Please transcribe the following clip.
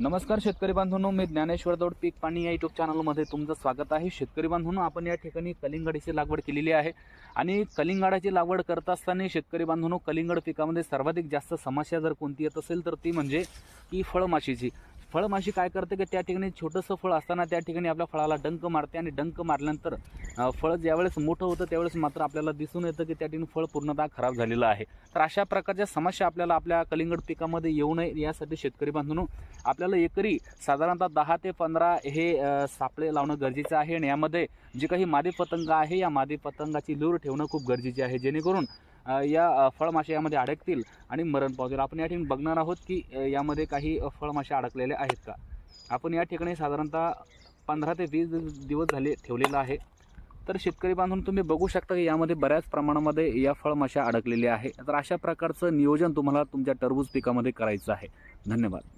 नमस्कार शेतकरी बांधवांनो मी ज्ञानेश्वर दौड पीक पाणी या युट्यूब चॅनलमध्ये तुमचं स्वागत आहे. शेतकरी बांधवांनो आपण या ठिकाणी कलिंगडाची लागवड केलेली आहे. आणि कलिंगडाची लागवड करत असताना शेतकरी बांधवांनो कलिंगड पिकामध्ये सर्वाधिक जास्त समस्या जर कोणती येत असेल तर ती म्हणजे की फळमाशीची. फळमाशी काय करते की त्या ठिकाणी छोटंसं फळ असताना त्या ठिकाणी आपल्या फळाला डंक मारते आणि डंक मारल्यानंतर फळ ज्यावेळेस मोठं होतं त्यावेळेस मात्र आपल्याला दिसून येतं की त्या ठिकाणी फळ पूर्णतः खराब झालेलं आहे. तर अशा प्रकारच्या समस्या आपल्याला आपल्या कलिंगड पिकामध्ये येऊ नये यासाठी शेतकरी बांधून आपल्याला एकरी साधारणतः दहा ते पंधरा हे सापळे लावणं गरजेचं आहे आणि यामध्ये जे काही मादी पतंग आहे या मादी पतंगाची लूर ठेवणं खूप गरजेचे आहे. जेणेकरून या फळमाशा यामध्ये अडकतील आणि मरण पावतील. आपण या ठिकाणी बघणार आहोत की यामध्ये काही फळमाशा अडकलेल्या आहेत का? आपण या ठिकाणी साधारणतः पंधरा ते वीस दिवस झाले ठेवलेलं आहे. तर शेतकरी बांधून तुम्ही बघू शकता की यामध्ये बऱ्याच प्रमाणामध्ये या फळमाशा अडकलेल्या आहे. तर अशा प्रकारचं नियोजन तुम्हाला तुमच्या टरबूज पिकामध्ये करायचं आहे. धन्यवाद.